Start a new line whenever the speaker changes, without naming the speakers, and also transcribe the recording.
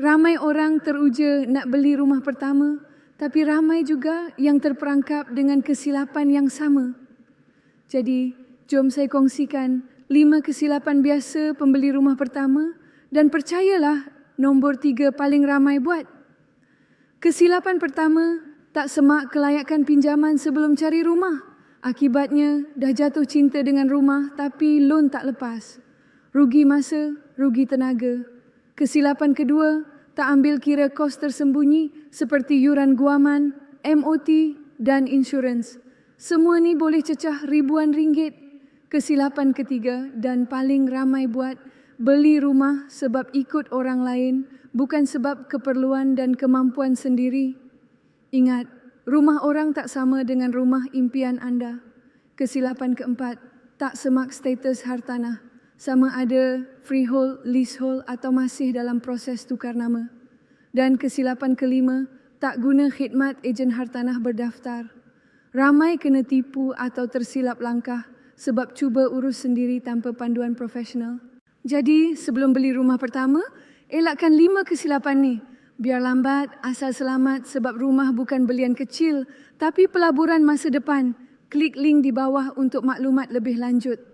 Ramai orang teruja nak beli rumah pertama, tapi ramai juga yang terperangkap dengan kesilapan yang sama. Jadi, jom saya kongsikan lima kesilapan biasa pembeli rumah pertama dan percayalah nombor tiga paling ramai buat. Kesilapan pertama, tak semak kelayakan pinjaman sebelum cari rumah. Akibatnya, dah jatuh cinta dengan rumah tapi loan tak lepas. Rugi masa, rugi tenaga. Kesilapan kedua, tak ambil kira kos tersembunyi seperti yuran guaman, MOT dan insurans. Semua ni boleh cecah ribuan ringgit. Kesilapan ketiga dan paling ramai buat, beli rumah sebab ikut orang lain, bukan sebab keperluan dan kemampuan sendiri. Ingat, rumah orang tak sama dengan rumah impian anda. Kesilapan keempat, tak semak status hartanah sama ada freehold, leasehold atau masih dalam proses tukar nama. Dan kesilapan kelima, tak guna khidmat ejen hartanah berdaftar. Ramai kena tipu atau tersilap langkah sebab cuba urus sendiri tanpa panduan profesional. Jadi, sebelum beli rumah pertama, elakkan lima kesilapan ni. Biar lambat, asal selamat sebab rumah bukan belian kecil, tapi pelaburan masa depan. Klik link di bawah untuk maklumat lebih lanjut.